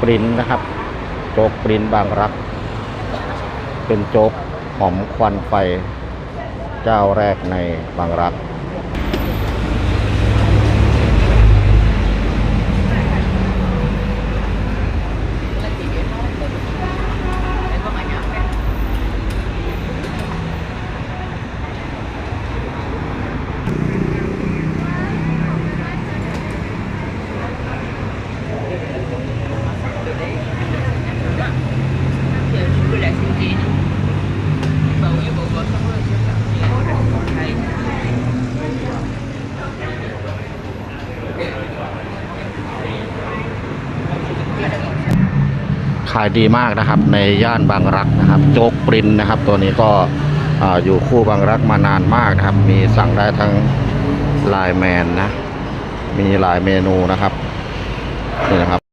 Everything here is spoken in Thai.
ปริ้นนะครับ โจ๊กปริ้นบางรัก เป็นโจ๊กหอมควันไฟ เจ้าแรกในบางรัก ขายดีมากนะครับในย่านบางรักนะครับ โจ๊กปรินนะครับ ตัวนี้ก็อ่าอยู่คู่บางรักมานานมากนะครับ มีสั่งได้ทั้งลน์แมนนะ มีหลายเมนูนะครับนี่นะครับ